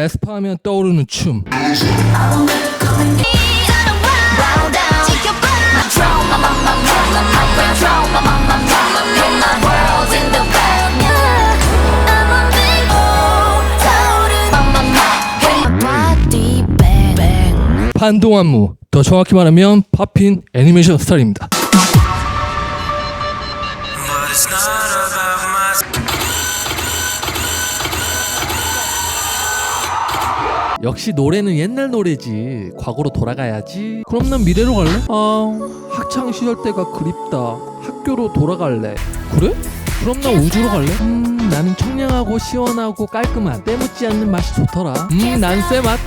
에스파 하면 떠오르는 춤. 반동 안무 더 정확히 말하면 팝핀 애니메이션 스타일입니다 역시 노래는 옛날 노래지. 과거로 돌아가야지. 그럼 난 미래로 갈래? 아 학창 시절 때가 그립다. 학교로 돌아갈래. 그래? 그럼 난 우주로 갈래? 음 나는 청량하고 시원하고 깔끔한 때묻지 않는 맛이 좋더라. 음난 쇠맛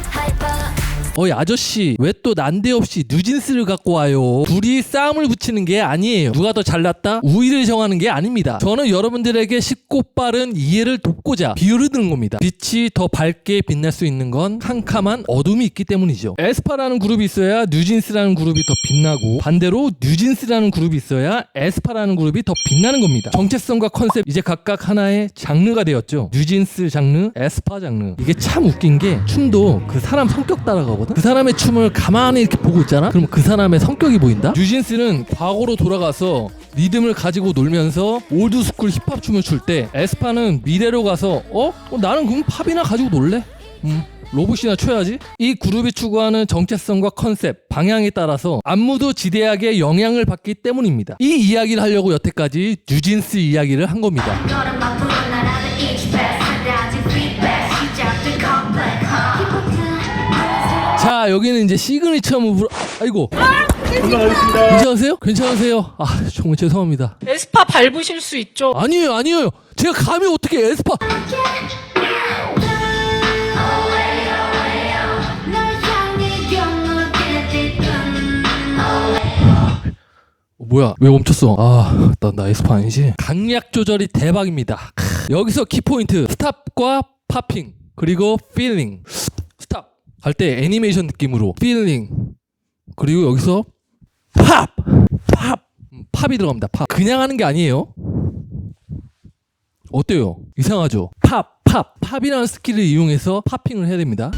어이 아저씨 왜 또 난데없이 뉴진스를 갖고 와요? 둘이 싸움을 붙이는 게 아니에요. 누가 더 잘났다? 우위를 정하는 게 아닙니다. 저는 여러분들에게 쉽고 빠른 이해를 돕고자 비유를 드는 겁니다. 빛이 더 밝게 빛날 수 있는 건 캄캄한 어둠이 있기 때문이죠. 에스파라는 그룹이 있어야 뉴진스라는 그룹이 더 빛나고 반대로 뉴진스라는 그룹이 있어야 에스파라는 그룹이 더 빛나는 겁니다. 정체성과 컨셉 이제 각각 하나의 장르가 되었죠. 뉴진스 장르 에스파 장르. 이게 참 웃긴 게 춤도 그 사람 성격 따라가 거든? 그 사람의 춤을 가만히 이렇게 보고 있잖아? 그럼 그 사람의 성격이 보인다? 뉴진스는 과거로 돌아가서 리듬을 가지고 놀면서 올드스쿨 힙합 춤을 출 때 에스파는 미래로 가서 어? 어, 나는 그럼 팝이나 가지고 놀래? 음 로봇이나 쳐야지. 이 그룹이 추구하는 정체성과 컨셉 방향에 따라서 안무도 지대하게 영향을 받기 때문입니다. 이 이야기를 하려고 여태까지 뉴진스 이야기를 한 겁니다 자 여기는 이제 시그니처 무브로 아이고. 괜찮으세요? 괜찮으세요? 아 정말 죄송합니다. 에스파 밟으실 수 있죠. 아니에요 아니에요. 제가 감히 어떻게 에스파. 어, 뭐야? 왜 멈췄어? 아나 나 에스파 아니지? 강약 조절이 대박입니다. 크, 여기서 키포인트 스탑과 파핑 그리고 필링 할때 애니메이션 느낌으로 필링 그리고 여기서 팝! 팝! 음, 팝이 들어갑니다 팝 그냥 하는 게 아니에요 어때요? 이상하죠? 팝! 팝! 팝이라는 스킬을 이용해서 파핑을 해야 됩니다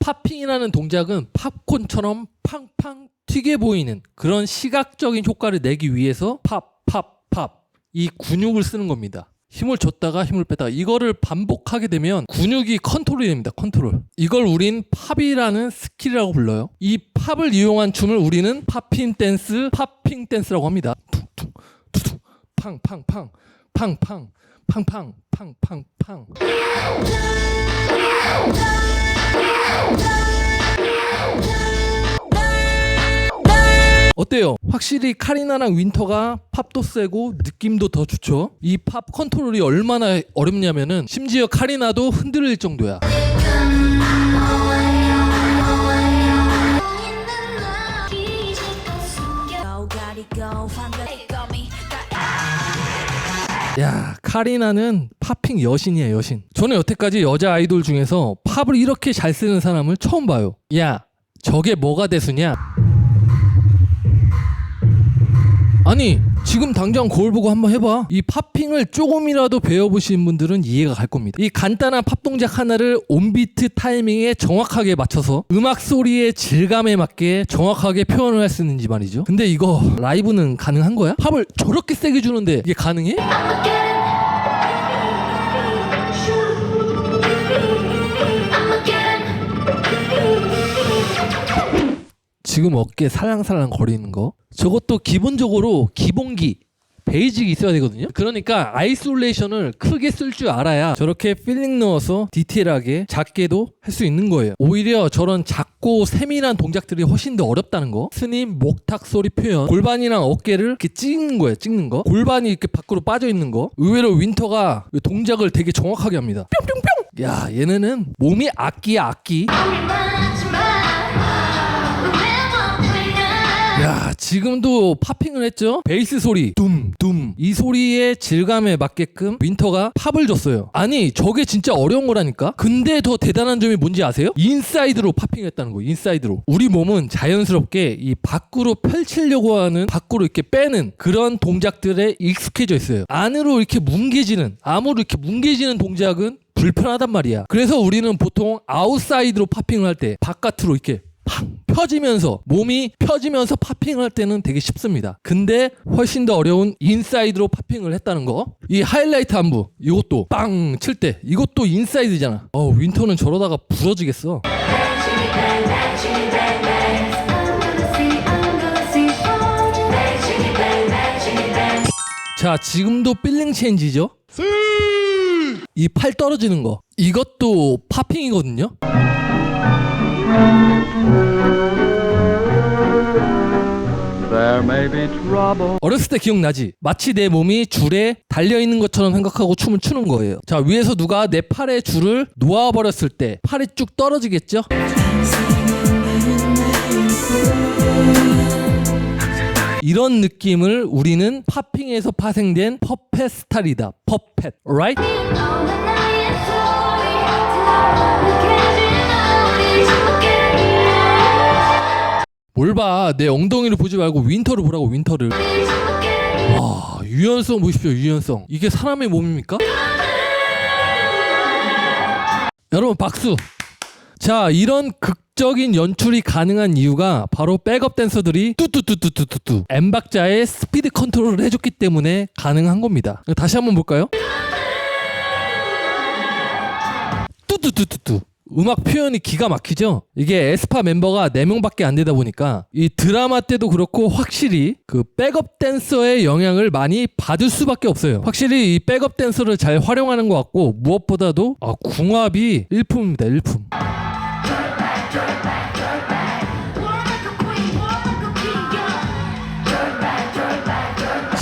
팝핑이라는 동작은 팝콘처럼 팡팡 튀게 보이는 그런 시각적인 효과를 내기 위해서 팝, 팝, 팝. 이 근육을 쓰는 겁니다. 힘을 줬다가 힘을 뺐다가 이거를 반복하게 되면 근육이 컨트롤이 됩니다. 컨트롤. 이걸 우린 팝이라는 스킬이라고 불러요. 이 팝을 이용한 춤을 우리는 팝핑 댄스, 팝핑 댄스라고 합니다. 퉁퉁, 투퉁, 팡팡팡, 팡팡, 팡팡, 팡팡팡. 어때요? 확실히 카리나랑 윈터가 팝도 세고 느낌도 더 좋죠? 이 팝 컨트롤이 얼마나 어렵냐면은 심지어 카리나도 흔들릴 정도야. 야, 카리나는 팝핑 여신이에요, 여신. 저는 여태까지 여자 아이돌 중에서 팝을 이렇게 잘 쓰는 사람을 처음 봐요. 야, 저게 뭐가 대수냐? 아니 지금 당장 거울 보고 한번 해봐 이 팝핑을 조금이라도 배워보신 분들은 이해가 갈 겁니다 이 간단한 팝 동작 하나를 온비트 타이밍에 정확하게 맞춰서 음악 소리의 질감에 맞게 정확하게 표현을 할 수 있는지 말이죠 근데 이거 라이브는 가능한 거야? 팝을 저렇게 세게 주는데 이게 가능해? 지금 어깨 살랑살랑 거리는 거? 저것도 기본적으로 기본기 베이직이 있어야 되거든요? 그러니까 아이솔레이션을 크게 쓸 줄 알아야 저렇게 필링 넣어서 디테일하게 작게도 할 수 있는 거예요. 오히려 저런 작고 세밀한 동작들이 훨씬 더 어렵다는 거? 스님 목탁 소리 표현. 골반이랑 어깨를 이렇게 찍는 거예요 찍는 거. 골반이 이렇게 밖으로 빠져 있는 거. 의외로 윈터가 동작을 되게 정확하게 합니다. 뿅뿅뿅! 야 얘네는 몸이 악기야 악기 지금도 팝핑을 했죠? 베이스 소리. 둠둠. 이 소리의 질감에 맞게끔 윈터가 팝을 줬어요. 아니 저게 진짜 어려운 거라니까? 근데 더 대단한 점이 뭔지 아세요? 인사이드로 팝핑했다는 거예요 인사이드로. 우리 몸은 자연스럽게 이 밖으로 펼치려고 하는 밖으로 이렇게 빼는 그런 동작들에 익숙해져 있어요. 안으로 이렇게 뭉개지는 암으로 이렇게 뭉개지는 동작은 불편하단 말이야. 그래서 우리는 보통 아웃사이드로 팝핑을 할 때 바깥으로 이렇게 팡 펴지면서 몸이 펴지면서 팝핑을 할 때는 되게 쉽습니다. 근데 훨씬 더 어려운 인사이드로 팝핑을 했다는 거. 이 하이라이트 안부 이것도 빵 칠 때 이것도 인사이드잖아. 어 윈터는 저러다가 부러지겠어. 자 지금도 필링 체인지죠? 이 팔 떨어지는 거 이것도 팝핑이거든요. 어렸을 때 기억나지? 마치 내 몸이 줄에 달려있는 것처럼 생각하고 춤을 추는 거예요. 자, 위에서 누가 내 팔에 줄을 놓아버렸을 때 팔이 쭉 떨어지겠죠? 이런 느낌을 우리는 팝핑에서 파생된 퍼펫 스타일이다. 퍼펫. Right? 뭘 봐. 내 엉덩이를 보지 말고 윈터를 보라고 윈터를. 와, 유연성 보십시오. 유연성. 이게 사람의 몸입니까? 여러분 박수. 자, 이런 극적인 연출이 가능한 이유가 바로 백업 댄서들이 뚜뚜뚜뚜뚜뚜뚜 M박자의 스피드 컨트롤을 해줬기 때문에 가능한 겁니다. 다시 한번 볼까요? 뚜뚜뚜뚜뚜 음악 표현이 기가 막히죠? 이게 에스파 멤버가 4명밖에 안 되다 보니까 이 드라마 때도 그렇고 확실히 그 백업 댄서의 영향을 많이 받을 수밖에 없어요. 확실히 이 백업 댄서를 잘 활용하는 것 같고 무엇보다도 아, 궁합이 일품입니다. 일품.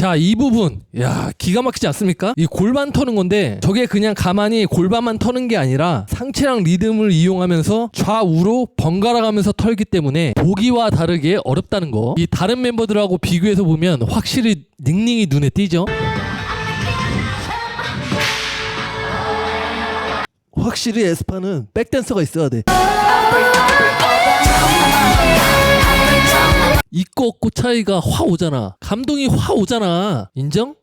자, 이 부분. 야, 기가 막히지 않습니까? 이 골반 터는 건데 저게 그냥 가만히 골반만 터는 게 아니라 상체랑 리듬을 이용하면서 좌우로 번갈아 가면서 털기 때문에 보기와 다르게 어렵다는 거. 이 다른 멤버들하고 비교해서 보면 확실히 닝닝이 눈에 띄죠? 확실히 에스파는 백댄서가 있어야 돼. 있고 없고 차이가 확 오잖아. 감동이 확 오잖아. 인정?